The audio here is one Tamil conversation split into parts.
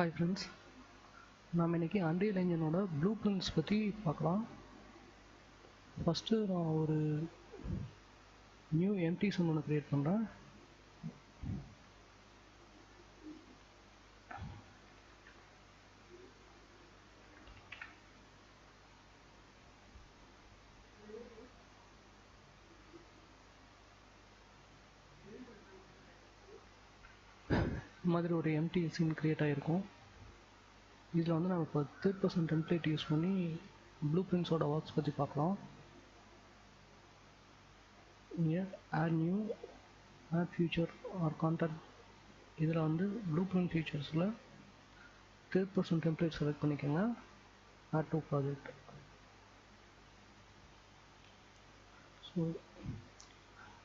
ஹாய் ஃப்ரெண்ட்ஸ் நாம் இன்றைக்கி அன்ரியல் என்ஜினோட ப்ளூ பிரிண்ட்ஸ் பற்றி பார்க்கலாம். ஃபஸ்ட்டு நான் ஒரு நியூ எம்டி சம் ஒன்று க்ரியேட் பண்ணுறேன் மாதிரி ஒரு எம்டி சீன் க்ரியேட் ஆகிருக்கும் இதில் வந்து நம்ம இப்போ தேர்ட் பர்சன்ட் டெம்ப்ளேட் யூஸ் பண்ணி ப்ளூ பிரிண்ட்ஸோட ஒர்க்ஸ் பற்றி பார்க்கலாம். இங்கே add new add feature or contact இதில் வந்து ப்ளூ பிரிண்ட் ஃபியூச்சர்ஸில் தேர்ட் பர்சன்ட் டெம்ப்ளேட் செலக்ட் பண்ணிக்கோங்க. ஆட் டூ ப்ராஜெக்ட் ஸோ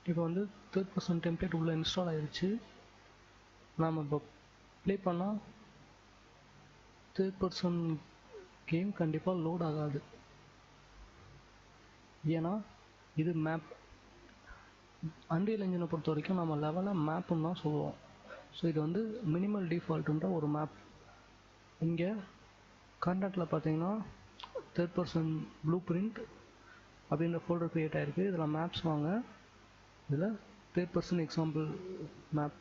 இப்போ வந்து தேர்ட் பர்சன் டெம்ப்ளேட் உள்ளே இன்ஸ்டால் ஆயிடுச்சு நாம் இப்போ ப்ளே பண்ணால் தேர்ட் பர்சன் கேம் கண்டிப்பாக லோட் ஆகாது. ஏன்னா இது மேப் அன்ரியல் இன்ஜினை பொறுத்த வரைக்கும் நம்ம லெவலாக மேப்புன்னு தான் சொல்லுவோம். ஸோ இது வந்து மினிமல் டிஃபால்ட்டுன்ற ஒரு மேப் இங்கே கான்டாக்டில் பார்த்தீங்கன்னா தேர்ட் பர்சன் ப்ளூ பிரிண்ட் அப்படின்ற ஃபோல்டர் க்ரியேட் ஆகிருக்கு இதில் மேப்ஸ் வாங்க. இதில் தேர்ட் பர்சன் எக்ஸாம்பிள் மேப்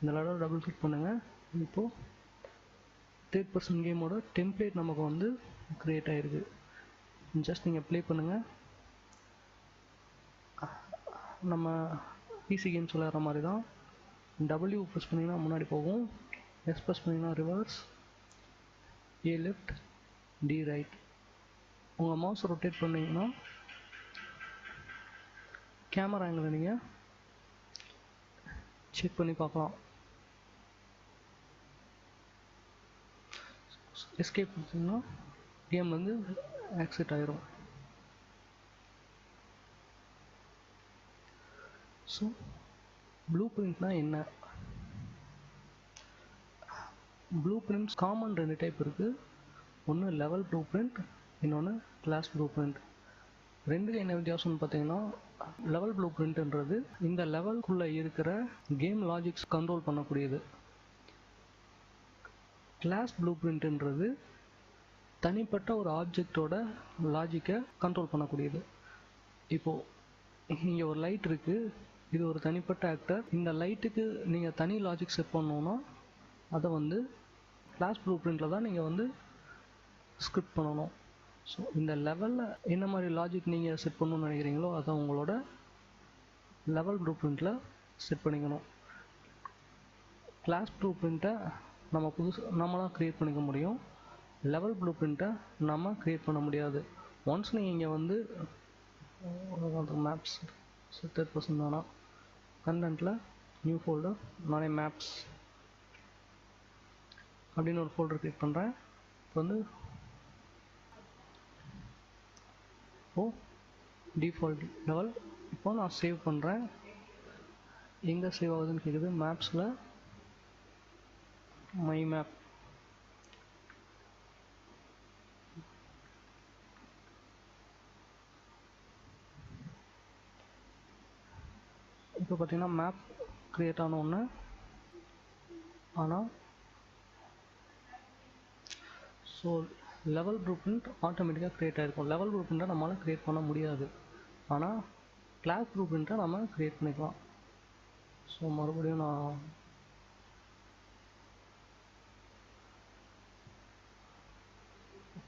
இந்த லெவலில் டபுள் கிளிக் பண்ணுங்கள் இப்போது தேர்ட் பர்சன் கேமோட டெம்ப்ளேட் நமக்கு வந்து க்ரியேட் ஆகிருக்கு ஜஸ்ட் நீங்கள் ப்ளே பண்ணுங்கள் நம்ம பிசி கேம்ஸ் விளையாடுற மாதிரி தான் டபிள்யூ ப்ரெஸ் பண்ணிங்கன்னா முன்னாடி போகும். எஸ் ப்ரெஸ் பண்ணிங்கன்னா reverse A left D right உங்கள் மவுஸ் ரொட்டேட் பண்ணிங்கன்னா கேமரா ஆங்கிள் நீங்கள் செக் பண்ணி பார்க்கலாம். எஸ்கேப் கொடுத்தீங்கன்னா கேம் வந்து ஆக்சிட் ஆயிரும். ஸோ ப்ளூ பிரிண்ட்னா என்ன? ப்ளூ பிரிண்ட்ஸ் காமன் ரெண்டு டைப் இருக்குது ஒன்று லெவல் ப்ளூ பிரிண்ட் இன்னொன்று கிளாஸ் ப்ளூ பிரிண்ட் ரெண்டுக்கு என்ன வித்தியாசம்னு பார்த்தீங்கன்னா லெவல் ப்ளூ பிரிண்ட்ன்றது இந்த லெவல்குள்ளே இருக்கிற கேம் லாஜிக்ஸ் கண்ட்ரோல் பண்ணக்கூடியது. கிளாஸ் ப்ளூ பிரிண்ட்ன்றது தனிப்பட்ட ஒரு ஆப்ஜெக்டோட லாஜிக்கை கண்ட்ரோல் பண்ணக்கூடியது. இப்போது இங்கே ஒரு லைட் இருக்குது இது ஒரு தனிப்பட்ட ஆக்டர் இந்த லைட்டுக்கு நீங்கள் தனி லாஜிக் செட் பண்ணணுன்னா அதை வந்து கிளாஸ் ப்ளூ பிரிண்டில் தான் நீங்கள் வந்து ஸ்கிரிப்ட் பண்ணணும். ஸோ இந்த லெவலில் என்ன மாதிரி லாஜிக் நீங்கள் செட் பண்ணணும்னு நினைக்கிறீங்களோ அதை உங்களோட லெவல் ப்ளூ பிரிண்ட்டில் செட் பண்ணிக்கணும். கிளாஸ் ப்ளூ பிரிண்ட்டை நம்ம புதுசு நம்மளாம் க்ரியேட் பண்ணிக்க முடியும். லெவல் ப்ளூ பிரிண்ட்டை நம்ம க்ரியேட் பண்ண முடியாது. ஒன்ஸ் நீங்கள் இங்கே வந்து மேப்ஸ் தேர்ட் பர்சன் தானா கண்டென்ட்டில் நியூ ஃபோல்டர் நானே மேப்ஸ் அப்படின்னு ஒரு ஃபோல்டர் கிரியேட் பண்ணுறேன் இப்போ வந்து ஓ டிஃபால்ட் லெவல் இப்போ நான் சேவ் பண்ணுறேன் எங்கே சேவ் ஆகுதுன்னு கேட்குது மேப்ஸில் மை மேப் இப்போ பார்த்தீங்கன்னா மேப் க்ரியேட் ஆன ஒன்று ஆனால் ஸோ லெவல் ப்ளூ பிரிண்ட் ஆட்டோமேட்டிக்காக க்ரியேட் ஆகிருக்கும் லெவல் ப்ளூ பிரிண்ட்டை நம்மளால் க்ரியேட் பண்ண முடியாது. ஆனால் கிளாஸ் ப்ளூ பிரிண்ட்டை நம்ம க்ரியேட் பண்ணிக்கலாம். ஸோ மறுபடியும் நான்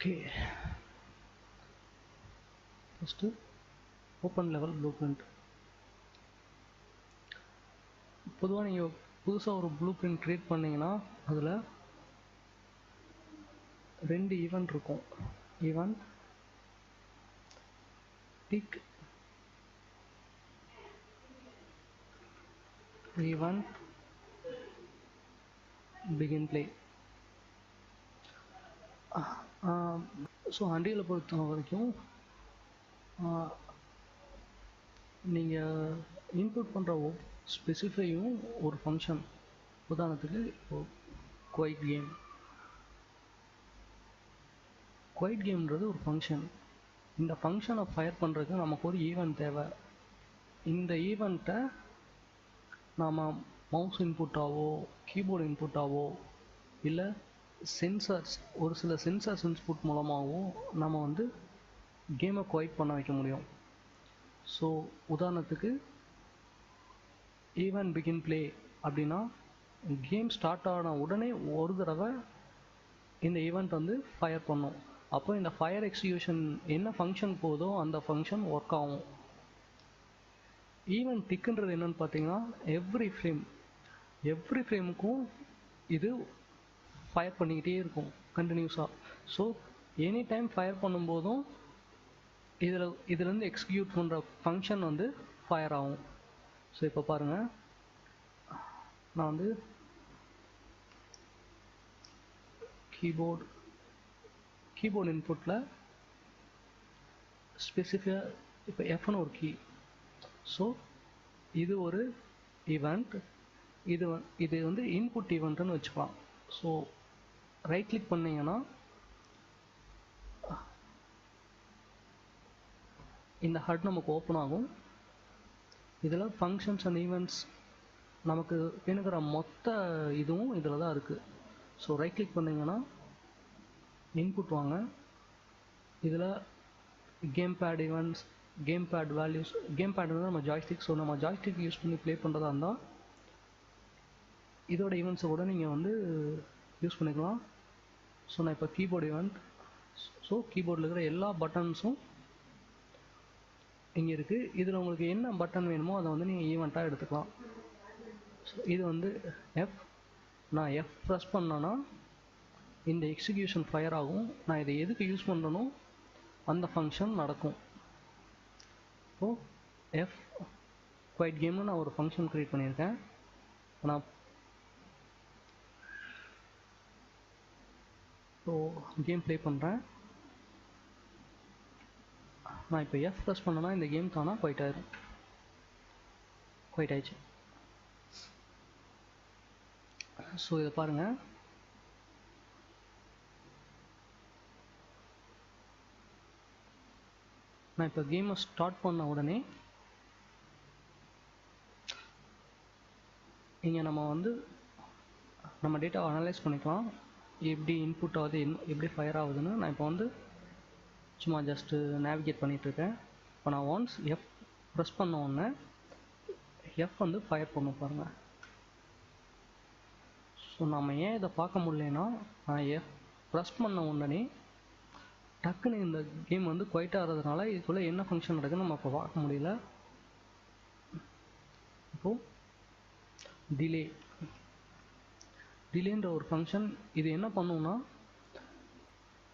okay first open level blueprint பொதுவாக நீங்கள் புதுசாக ஒரு ப்ளூ பிரிண்ட் க்ரியேட் பண்ணிங்கன்னா அதில் ரெண்டு ஈவெண்ட் இருக்கும். Event tick event begin play so அண்டியில் பொறுத்த வரைக்கும் நீங்கள் இன்புட் பண்ணுற ஸ்பெசிஃபையும் ஒரு ஃபங்க்ஷன் உதாரணத்துக்கு இப்போ குவைட் கேம் குவைட் கேம்ன்றது ஒரு ஃபங்க்ஷன் இந்த ஃபங்க்ஷனை ஃபயர் பண்ணுறதுக்கு நமக்கு ஒரு ஈவெண்ட் தேவை. இந்த ஈவெண்ட்டை நாம் மவுஸ் இன்புட்டாவோ கீபோர்டு இன்புட்டாவோ இல்லை சென்சார்ஸ் ஒரு சில சென்சார்ஸ் இன்ஸ்புட் மூலமாகவும் நம்ம வந்து கேமை குவைட் பண்ண வைக்க முடியும். ஸோ உதாரணத்துக்கு ஈவன் பிகின் ப்ளே அப்படின்னா கேம் ஸ்டார்ட் ஆன உடனே ஒரு தடவை இந்த ஈவெண்ட் வந்து ஃபயர் பண்ணும். அப்போ இந்த ஃபயர் எக்ஸிக்யூஷன் என்ன ஃபங்க்ஷன் போதோ அந்த ஃபங்க்ஷன் ஒர்க் ஆகும். ஈவன் திக்குன்றது என்னன்னு பார்த்தீங்கன்னா எவ்ரி ஃப்ரேம் எவ்ரி ஃப்ரேமுக்கும் இது ஃபயர் பண்ணிக்கிட்டே இருக்கும் கண்டினியூஸாக ஸோ எனி டைம் ஃபயர் பண்ணும்போதும் இதில் இதுலேருந்து எக்ஸிக்யூட் பண்ணுற ஃபங்க்ஷன் வந்து ஃபயர் ஆகும். ஸோ இப்போ பாருங்கள் நான் வந்து கீபோர்டு கீபோர்டு இன்புட்டில் ஸ்பெசிஃபிக்காக இப்போ எஃப்னு ஒரு கீ ஸோ இது ஒரு ஈவெண்ட் இது இது வந்து இன்புட் ஈவெண்ட்டுன்னு வச்சுக்கலாம். ஸோ ரைட் கிளிக் பண்ணிங்கன்னா இந்த ஹட் நமக்கு ஓப்பன் ஆகும். இதில் ஃபங்க்ஷன்ஸ் அண்ட் ஈவெண்ட்ஸ் நமக்கு வேணுங்கிற மொத்த இதுவும் இதில் தான் இருக்குது ஸோ ரைட் கிளிக் பண்ணிங்கன்னா இன்புட் வாங்க. இதில் gamepad events gamepad values gamepad வந்து நம்ம ஜாய்ஸ்டிக் ஸோ நம்ம ஜாய்ஸ்டிக் யூஸ் பண்ணி ப்ளே பண்ணுறதா இருந்தால் இதோட ஈவெண்ட்ஸை கூட நீங்கள் வந்து யூஸ் பண்ணிக்கலாம். ஸோ நான் இப்போ கீபோர்டு ஈவெண்ட் ஸோ கீபோர்டில் இருக்கிற எல்லா பட்டன்ஸும் இங்கே இருக்குது இதில் உங்களுக்கு என்ன பட்டன் வேணுமோ அதை வந்து நீங்கள் ஈவெண்ட்டாக எடுத்துக்கலாம். ஸோ இது வந்து எஃப் நான் எஃப் ப்ரெஸ் பண்ணேன்னா இந்த எக்ஸிக்யூஷன் ஃபயர் ஆகும். நான் இதை எதுக்கு யூஸ் பண்ணுறனோ அந்த ஃபங்க்ஷன் நடக்கும். இப்போது எஃப் குவைட் கேம்னு நான் ஒரு ஃபங்க்ஷன் க்ரியேட் பண்ணியிருக்கேன். நான் ஸோ கேம் ப்ளே பண்ணுறேன் நான் இப்போ எஃப் ப்ரெஸ் பண்ணேன்னா இந்த கேம் தானா குவைட் ஆயிரும் குவைட் ஆயிடுச்சு ஸோ இதை பாருங்கள் நான் இப்போ கேமை ஸ்டார்ட் பண்ண உடனே இங்கே நம்ம வந்து நம்ம டேட்டாவை அனலைஸ் பண்ணிக்கலாம். எப்படி இன்புட் ஆகுது எப்படி ஃபயர் ஆகுதுன்னு நான் இப்போ வந்து சும்மா ஜஸ்ட்டு நேவிகேட் பண்ணிகிட்ருக்கேன் இப்போ நான் ஒன்ஸ் எஃப் ப்ரெஸ் பண்ண உடனே எஃப் வந்து ஃபயர் பண்ண பாருங்கள் ஸோ நம்ம ஏன் இதை பார்க்க முடியலன்னா நான் எஃப் ப்ரெஸ் பண்ண உடனே டக்குன்னு இந்த கேம் வந்து குவைட்டாக ஆகிறதுனால இதுக்குள்ளே என்ன ஃபங்க்ஷன் நடக்குதுன்னு நம்ம இப்போ பார்க்க முடியல. இப்போது டிலே டிலேன்ற ஒரு ஃபங்க்ஷன் இது என்ன பண்ணும்னா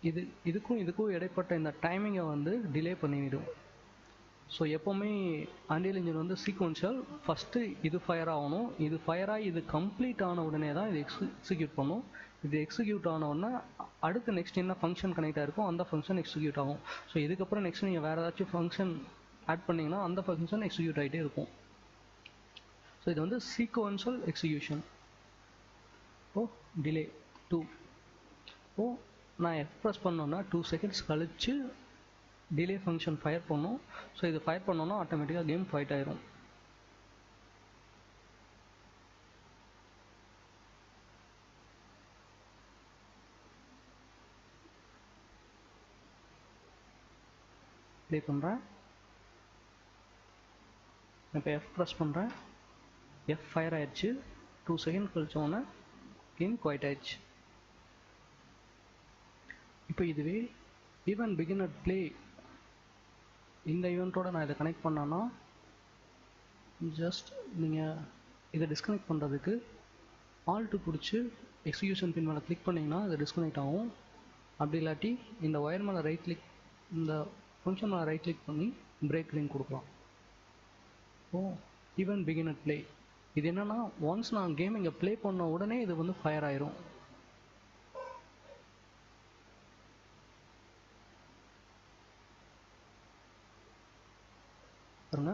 இது இதுக்கும் இதுக்கும் இடைப்பட்ட இந்த டைமிங்கை வந்து டிலே பண்ணிவிடும் ஸோ எப்போவுமே அண்டியல் இன்ஜின் வந்து சீக்வன்ஷியல் ஃபஸ்ட்டு இது ஃபயர் ஆகணும். இது ஃபயர் ஆகி இது கம்ப்ளீட் ஆன உடனே தான் இது எக்ஸிக்யூட் பண்ணும். இது எக்ஸிக்யூட் ஆன உடனே அடுத்து நெக்ஸ்ட் என்ன ஃபங்க்ஷன் கனெக்ட் ஆகிருக்கும் அந்த ஃபங்க்ஷன் எக்ஸிக்யூட் ஆகும். ஸோ இதுக்கப்புறம் நெக்ஸ்ட் நீங்கள் வேறு ஏதாச்சும் ஃபங்க்ஷன் ஆட் பண்ணிங்கன்னா அந்த ஃபங்க்ஷன் எக்ஸிக்யூட் ஆகிட்டே இருக்கும். ஸோ இது வந்து சீக்வன்ஷியல் எக்ஸிக்யூஷன் இப்போது டிலே டூ ஓ நான் எஃப் ப்ரெஸ் பண்ணோன்னா டூ செகண்ட்ஸ் கழிச்சு டிலே ஃபங்க்ஷன் ஃபயர் பண்ணும். ஸோ இது ஃபயர் பண்ணோன்னா ஆட்டோமேட்டிக்காக கேம் ஃபைட் ஆயிரும். ப்ளே பண்ணுறேன் இப்போ எஃப் ப்ரெஸ் பண்ணுறேன் எஃப் ஃபயர் ஆயிடுச்சு. டூ செகண்ட் கழிச்சோன்னே இன் குவைட் இப்போ இதுவே ஈவன் பிகினர் ப்ளே இந்த ஈவெண்ட்டோட நான் இதை கனெக்ட் பண்ணேன்னா ஜஸ்ட் நீங்கள் இதை டிஸ்கனெக்ட் பண்ணுறதுக்கு ஆல்ட்டு பிடிச்சி எக்ஸிக்யூஷன் பின் மேலே கிளிக் பண்ணிங்கன்னா இது டிஸ்கனெக்ட் ஆகும். அப்படி இல்லாட்டி இந்த ஒயர் மேலே ரைட் கிளிக் இந்த ஃபங்க்ஷன் மேலே ரைட் கிளிக் பண்ணி பிரேக் லிங்க் கொடுக்கலாம். ஓ ஈவன் பிகினர் ப்ளே இது என்னன்னா ஒன்ஸ் நான் கேம் இங்கே ப்ளே பண்ண உடனே இது வந்து ஃபயர் ஆயிரும். பாருங்க.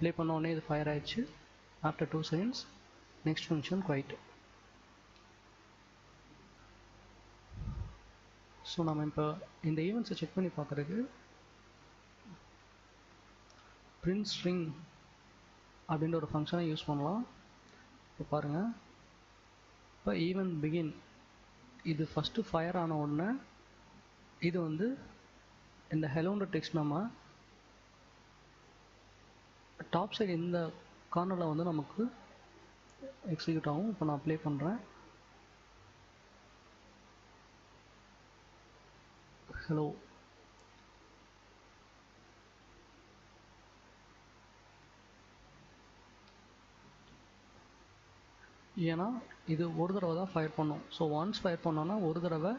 ப்ளே பண்ண உடனே இது ஃபயர் ஆயிடுச்சு. After two seconds next function quit so நம்ம இப்போ இந்த ஈவெண்ட்ஸை செக் பண்ணி பார்க்குறதுக்கு print string அப்படின்ற ஒரு ஃபங்க்ஷனை யூஸ் பண்ணலாம். இப்போ பாருங்கள் இப்போ ஈவன் பிகின் இது ஃபஸ்ட்டு ஃபயர் ஆன உடனே இது வந்து இந்த ஹெலோன்ற டெக்ஸ்ட் நம்ம டாப் சைடு இந்த கார்னரில் வந்து நமக்கு எக்ஸிக்யூட் ஆகும். இப்போ நான் அப்ளை பண்ணுறேன் ஹலோ ஏன்னா இது ஒரு தடவை தான் ஃபயர் பண்ணும். ஸோ ஒன்ஸ் ஃபயர் பண்ணோன்னா ஒரு தடவை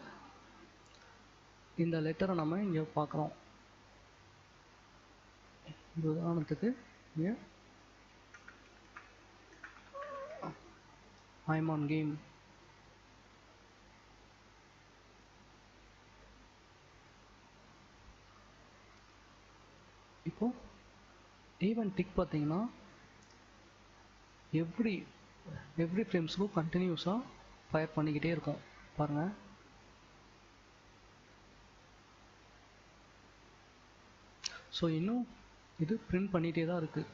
இந்த லெட்டரை நம்ம இங்கே பார்க்குறோம் இந்த உதாரணத்துக்கு இங்கே ஐம் ஆன் கேம் இப்போ ஈவன் டிக் பார்த்தீங்கன்னா எவ்ரி எவ்ரி ஃப்ரேம்ஸுக்கும் கண்டினியூஸாக ஃபயர் பண்ணிக்கிட்டே இருக்கும். பாருங்கள் ஸோ இன்னும் இது பிரிண்ட் பண்ணிகிட்டே தான் இருக்குது